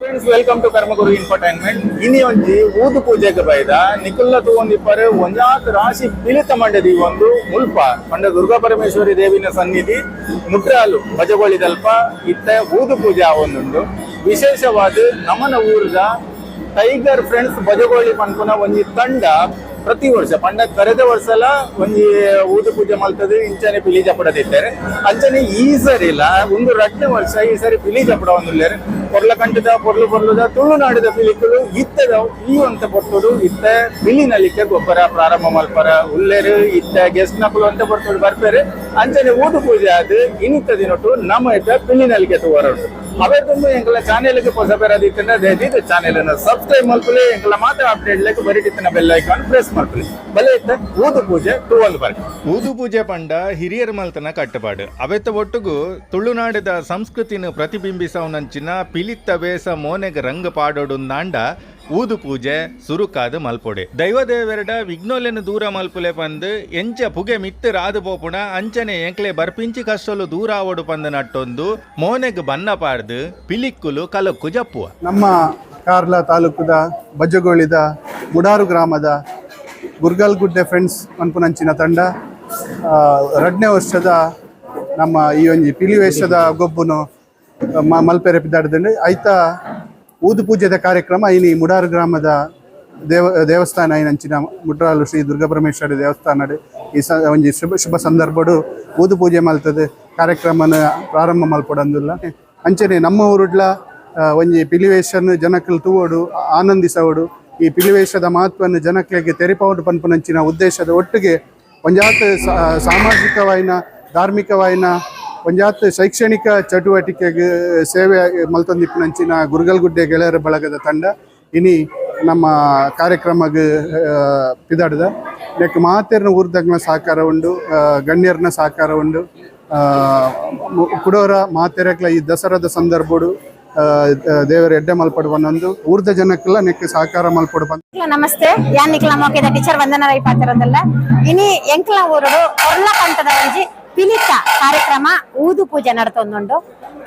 Friends welcome to Karmaguru infotainment ಇನಿ ಒಂಜಿ ಊದು ಪೂಜೆಗೆ ಬೈದ. ನಿಕುಲ್ಲ ತೂವೊಂದಿಪ್ಪರೆ ಒಂಜಾತ್ ರಾಶಿ ಪಿಲಿತ ಮಂಡದಿ ಒಂದು ಮುಲ್ಪ. ಪಂಡ ದುರ್ಗಾ ಪರಮೇಶ್ವರಿ ದೇವಿನ ಸನ್ನಿಧಿ ಮುಟ್ರಾಲು ಭಜಗೊಳಿದಲ್ಪ ಇತ್ತ, ಊದು ಪೂಜೆ ಆವೊಂದುಂಡು ವಿಶೇಷವಾದ ನಮನ ಊರ್ದ ಟೈಗರ್ ಫ್ರೆಂಡ್ಸ್ ಬಜಗೋಳಿ ಪನ್ಪುನ ಒಂಜಿ ತಂಡ. ಪ್ರತಿ ವರ್ಷ ಪಂಡ ಕರೆದ ವರ್ಷಲ ಒಂಜಿ ಊದು ಪೂಜೆ ಮಾಡ್ತದೆ, ಇಂಚನೆ ಪಿಲಿ ಜಪಡ ತಿದ್ದಾರೆ ಅಂಚನೆ ಈ ಸರಿ ಇಲ್ಲ ಒಂದು ರಡ್ನೆ ವರ್ಷ ಈ ಸರಿ ಪಿಲಿ ಜಪಡ ಒಂದುಲ್ಲೇರು. ಪೊರ್ಲ ಕಂಠದ, ಪೊರ್ಲು ಪೊರ್ಲುದ, ತುಳುನಾಡಿದ ಪಿಲಿಕುಲು ಇತ್ತದ ಈ ಅಂತ ಪೊರ್ತುಡು ಇತ್ತ ಪಿಲಿ ನಲಿಕೆ ಗೊಬ್ಬರ ಪ್ರಾರಂಭ ಮಲ್ಪರ ಉಲ್ಲೇರು, ಇತ್ತ ಗೆಸ್ಟ್ ನಕಲು ಅಂತ ಪೊರ್ತುಡು ಬರ್ಪೇರು. ಅಂಚನೆ ಪೂಜೆ ಆದ್ ಇನಿತ್ತ ದಿನಟ್ಟು ನಮ್ಮ ಇತ್ತ ಪಿಲಿ ನಲಿಕೆ ತೂವರಡು ಅವತ್ತೊಂದು ಎಂಕಲ ಚಾನೆಲ್ಗೆ ಹೊಸ ಬೇರದಿತ್ತಿನ ದಯವಿಟ್ಟು ಚಾನೆಲ್ ಅನ್ನು ಸಬ್ಸ್ಕ್ರೈಬ್ ಮಾಡ್ಕೊಳ್ಳಿ ಎಂಕಲ ಮಾತ್ರ ಅಪ್ಡೇಟ್ ಲೆಕ್ಕ ಬರೀತಿತ್ತ ಬೆಲ್ ಐಕಾನ್ ಪ್ರೆಸ್ ಮಾಡ್ಕೊಳ್ಳಿ. ಬಲೆ ಇತ್ತ ಊದು ಪೂಜೆ ಟೂ ಒಂದು ಊದು ಪೂಜೆ ಪಂಡ ಹಿರಿಯರ್ ಮಲ್ತನ ಕಟ್ಟಪಾಡು ಅವೆತ್ತ ಒಟ್ಟುಗು ತುಳುನಾಡಿದ ಸಂಸ್ಕೃತಿನ ಪ್ರತಿಬಿಂಬಿಸವನಂಚಿನ ಪಿಲಿತ್ತ ವೇಸ ಮೋನೆಗೆ ರಂಗ ಪಾಡೋಡು ನಾಂಡ ಊದು ಪೂಜೆ ಸುರುಕಾದ, ಮಲ್ಪೊಡೆ. ದೈವದೇವೆರಡ ವಿಘ್ನೋಲೆನ ದೂರ ಮಲ್ಪುಲೆ ಪಂದ್, ಎಂಚ ಪುಗೆ ಮಿತ್ತು ರಾದು ಪೋಪುಣ ಅಂಚನೆ ಎಂಕ್ಲೆ ಬರ್ಪಿಂಚಿ ಕಷ್ಟಲು ದೂರ ಆವಡು ಪಂದ ನಟ್ಟೊಂದು, ಮೋನೆಗ್ ಬನ್ನ ಪಾಡ್ದು, ಪಿಲಿಕ್ಕುಲು ಕಲಕ್ಕು ಜಪ್ಪುವ. ನಮ್ಮ ಕಾರ್ಲ ತಾಲೂಕುದ ಬಜಗೋಳಿದ ಗುಡಾರು ಗ್ರಾಮದ ಗುರ್ಗಲ್ ಗುಡ್ಡೆ ಫ್ರೆಂಡ್ಸ್ ಮನ್ಪುನಂಚಿನ ತಂಡ ಎರಡನೇ ವರ್ಷದ ನಮ್ಮ ಈ ಒಂಜಿ ಪಿಲಿವೇಷದ ಗೊಬ್ಬುನು ಮಲ್ಪೆರೆ ಪಿದಾಡ್ದಂಡು ಐತ ಊದು ಪೂಜೆದ ಕಾರ್ಯಕ್ರಮ ಇಲ್ಲಿ ಮುಡಾರು ಗ್ರಾಮದ ದೇವ, ದೇವಸ್ಥಾನ ಏನಂಚಿನ ಮುಡ್ರಾಲು ಶ್ರೀ ದುರ್ಗಾಪರಮೇಶ್ವರಿ ದೇವಸ್ಥಾನ ಈ ಸ, ಒಂಜಿ ಶುಭ ಶುಭ ಸಂದರ್ಭಡು ಊದು ಪೂಜೆ ಮಲ್ತದೆ. ಕಾರ್ಯಕ್ರಮನ ಪ್ರಾರಂಭ ಮಲ್ಪಡಂದಿಲ್ಲ. ಅಂಚನೆ ನಮ್ಮ ಊರುಡ್ಲ ಒಂಜಿ ಪಿಲಿವೇಶನ್ ಜನಕ್ಕೆ ತೂವೋಡು ಆನಂದಿಸವಡು. ಈ ಪಿಲಿವೇಷದ ಮಹತ್ವವನ್ನು ಜನಕ್ಲೆಗೆ ತೆರಿಪವಡು ಪನ್ಪುನಂಚಿನ ಉದ್ದೇಶದ ಒಟ್ಟಿಗೆ ಒಂಜಾತ್ ಸಾಮಾಜಿಕವಾಯಿನ, ಧಾರ್ಮಿಕವಾಯಿನ ಒಂಜಾತ್ ಶೈಕ್ಷಣಿಕ ಚಟುವಟಿಕೆಗೆ ಸೇವೆ ಮಲ್ತೊಂದಿಪ್ಪುನಂಚಿನ ಗುರುಗಲ್ಗುಡ್ಡೆ ಗೆಳೆಯರ ಬಳಗದ ತಂಡ ಇನಿ ನಮ್ಮ ಕಾರ್ಯಕ್ರಮಗ್ ಪಿದಾಡ್ದ. ನೆಕ್ ಮಾತೆರ್ನ ಊರ್ದಗ್ನ ಸಹಕಾರ ಉಂಡು ಗಣ್ಯರ್ನ ಸಹಕಾರ ಉಂಡು ಕುಡೋರ ಮಾತೆರಕ್ಲ ಈ ದಸರಾದ ಸಂದರ್ಭಡು ದೇವರ ಎಡ್ಡೆ ಮಲ್ಪಡು ಬಂದೊಂದು ಊರ್ದ ಜನಕ್ಕೆಲ್ಲ ನೆಕ್ ಸಹಕಾರ ಮಲ್ಪಡು ಬಂದ. ನಮಸ್ತೆ, ಯಾನ್ ಮೋಕೆದ ಟೀಚರ್ ವಂದನ ರೈ ಇನಿ ಎಂಕ್ಲ ಕೊರ್ಲ ಕಂಠದ ಒಂಜಿ ಪಿಲಿತ ಕಾರ್ಯಕ್ರಮ ಊದು ಪೂಜೆ ನಡ್ತೊಂದುಂಡು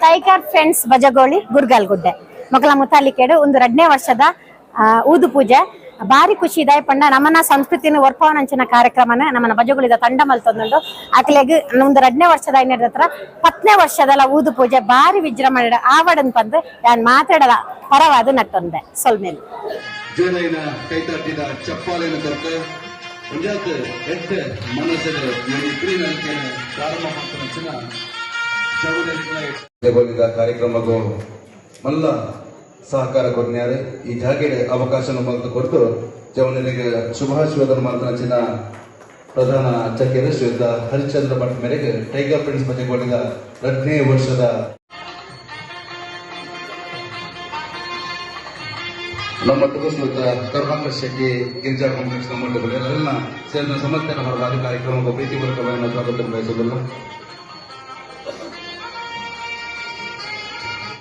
ಟೈಗರ್ ಫ್ರೆಂಡ್ಸ್ ಬಜಗೋಳಿ ಗುರ್ಗಲ್ ಗುಡ್ಡೆ ಮಕ್ಕಳ ಮುತಾಲಿಕೆಡು ಒಂದು ಎರಡನೇ ವರ್ಷದ ಊದು ಪೂಜೆ. ಬಾರಿ ಖುಷಿ ಇದೆ ಪಂಡ ನಮ್ಮನ್ನ ಸಂಸ್ಕೃತಿನ ಒರ್ಪವನಂಚಿನ ಕಾರ್ಯಕ್ರಮನ ನಮ್ಮನ್ನ ಬಜಗುಳಿದ ತಂಡ ಮಲ್ತೊಂದುಂಡು ಆಕಲೆಗ್ ಒಂದು ಎರಡನೇ ವರ್ಷದ ಐನದ ಹತ್ರ ವರ್ಷದ ವರ್ಷದಲ್ಲ ಊದು ಪೂಜೆ ಬಾರಿ ವಿಜೃಂಭಣೆ ಆವಡನ್ ಬಂದು ಯಾನ್ ಮಾತಾಡಲ ಪರವಾದ ನಟ್ಟೊಂದೆ ಸೊಲ್ಮೇಲೆ. ಮುಂಜಾತ್ ಎಡ್ಡ ಮನಸ್ಸಿನ ಈ ಕ್ರೀನಲ್ಕೆ ಪ್ರಾರಂಭ ಮಾಡ್ತಾನ ಬಂದಿದ್ದ ಕಾರ್ಯಕ್ರಮಕ್ಕೂ ಮಲ್ಲ ಸಹಕಾರ ಕೊಡ್ನ್ಯಾರೆ ಈ ಜಾಗೆಡೆ ಅವಕಾಶ ಮಲ್ತು ಕೊಟ್ಟು ಜವನಿಗೆ ಶುಭಾಶೀರ್ವಾದ ಮಾಡ್ತಾನ ಪ್ರಧಾನ ಅರ್ಚಕರು ಶ್ರೀಯುತ ಹರಿಶ್ಚಂದ್ರ ಭಟ್ ಮೇರೆಗೆ ಟೈಗರ್ ಪ್ರಿನ್ಸ್ ಕೊಡಿದ ಎರಡನೇ ವರ್ಷದ ನಮ್ಮ ಟುಕಸ್ಮಿತ ಕರುಣಾಕರ್ ಶೆಟ್ಟಿ, ಗಿರಿಜಾ ಕಾಂಪ್ಲೆಕ್ಸ್ ನಮ್ಮ ಎಲ್ಲ ಸೇರಿದ ಸಮಸ್ಯೆ ಹೊರಗೆ ಅದು ಕಾರ್ಯಕ್ರಮಕ್ಕೆ ಪ್ರೀತಿಪೂರ್ವಕವಾಗಿ ಸ್ವಾಗತ ಬಯಸಿದ್ರು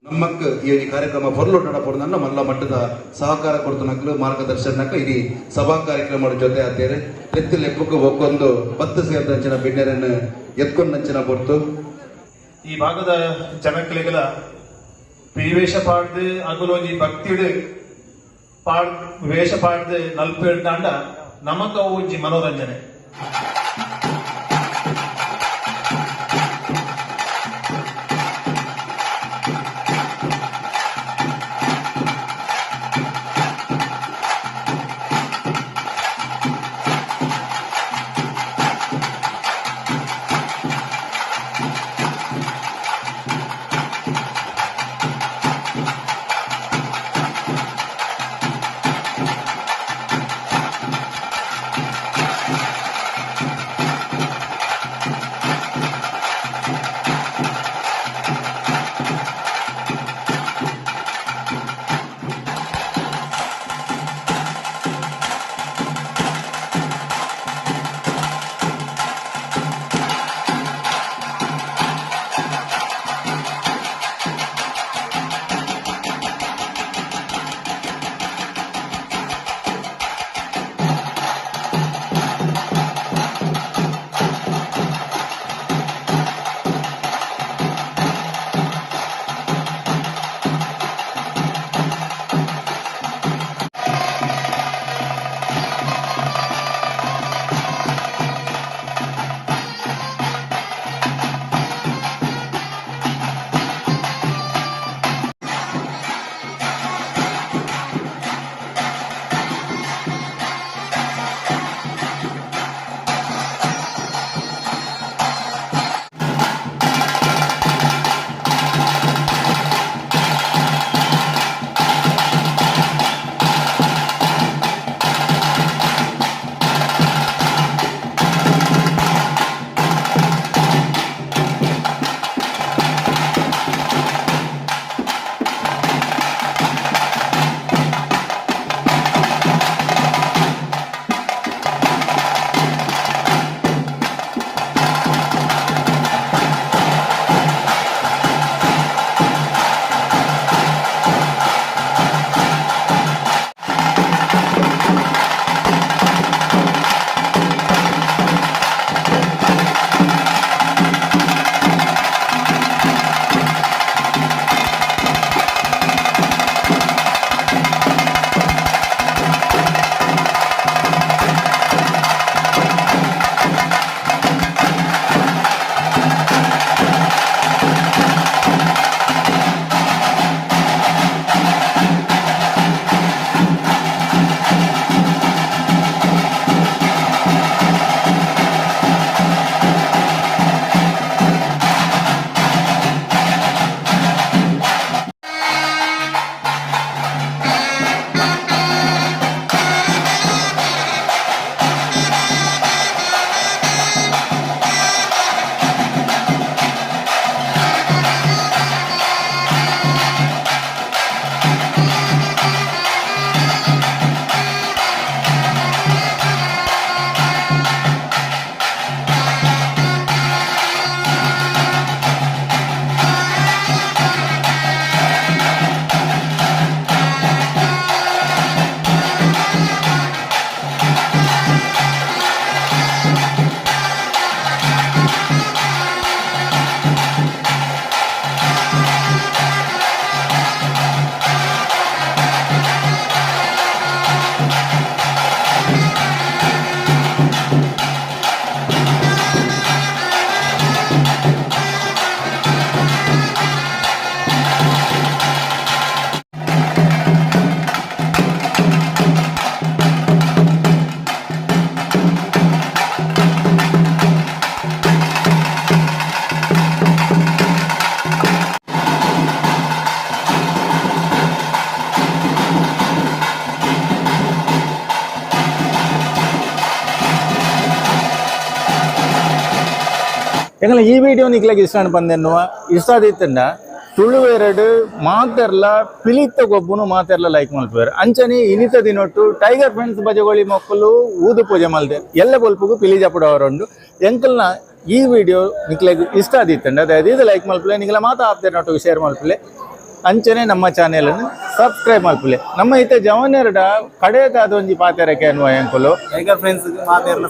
ನಮ್ಮಕ್ಕ ಈ ಕಾರ್ಯಕ್ರಮ ಬರಲು ನಡಪಡೋದನ್ನ ಮಲ್ಲ ಮಟ್ಟದ ಸಹಕಾರ ಕೊಡ್ತನಕ್ಲು ಮಾರ್ಗದರ್ಶನಕ್ಕೆ ಇಡೀ ಸಭಾ ಕಾರ್ಯಕ್ರಮದ ಜೊತೆ ಆತೇರೆ ತೆತ್ತು ಲೆಕ್ಕಕ್ಕೆ ಒಕ್ಕೊಂದು ಬತ್ತು ಸೇರಿದ ಜನ ಬಿಡ್ಡರನ್ನು ಎತ್ಕೊಂಡು ಅಂಚಿನ ಬರ್ತು ಈ ಭಾಗದ ಜನಕ್ಕಲಿಗೆಲ್ಲ ಪರಿವೇಶ ಪಾಡ್ದು ಆಗಲೋಗಿ ಭಕ್ತಿಡು ಪಾಡ್ ವೇಷ ಪಾಡ್ದು ನಲ್ಪೆಡ್ದಾಂಡ ನಮಕ ಒಂಜಿ ಮನೋರಂಜನೆ. ಎಂಗಲ ಈ ವಿಡಿಯೋ ನಿಕ್ಲಾಗ ಇಷ್ಟ ಇಷ್ಟ ತುಳು ತುಳುವೆರಡು ಮಾತೆರ್ಲ ಪಿಲಿತ್ತ ಗೊಬ್ಬುನು ಮಾತೆರ್ಲ ಲೈಕ್ ಮಲ್ಪುವೆರ್ ಅಂಚನೆ ಇನಿತ ದಿನೊಟ್ಟು ಟೈಗರ್ ಫ್ರೆಂಡ್ಸ್ ಬಜಗೋಳಿ ಮಕ್ಕಳು ಊದು ಪೂಜೆ ಮಲ್ದೆ ಎಲ್ಲ ಬಲ್ಪುಗು ಪಿಲಿ ಜಪಡವರುಂಡು ಎಂಕಲ್ನ ಈ ವಿಡಿಯೋ ನಿಕ್ಲೆಗ್ ಇಷ್ಟ ಆದಿತ್ತಂಡ ಅದಾയത് ಇದು ಲೈಕ್ ಮಲ್ಪಲೆ ನಿಗಲ ಮಾತಾ ಆಪ್ತೆ ನೊಟ್ಟು ಶೇರ್ ಮಲ್ಪಲೆ ಅಂಚನೆ ನಮ್ಮ ಚಾನೆಲ್ ಅನ್ನು ಸಬ್ಸ್ಕ್ರೈಬ್ ಮಲ್ಪಲೆ ನಮ್ಮ ಇತ್ತೆ ಜವನೆರಡ ಕಡೆದಾದ ಒಂಜಿ ಪಾತೆರಕ್ಕೆ ಅನ್ನುವ ಎಂಕಲು. ಟೈಗರ್ ಫ್ರೆಂಡ್ಸ್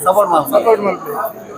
ಸಪೋರ್ಟ್ ಮಾಡ್ತಾರೆ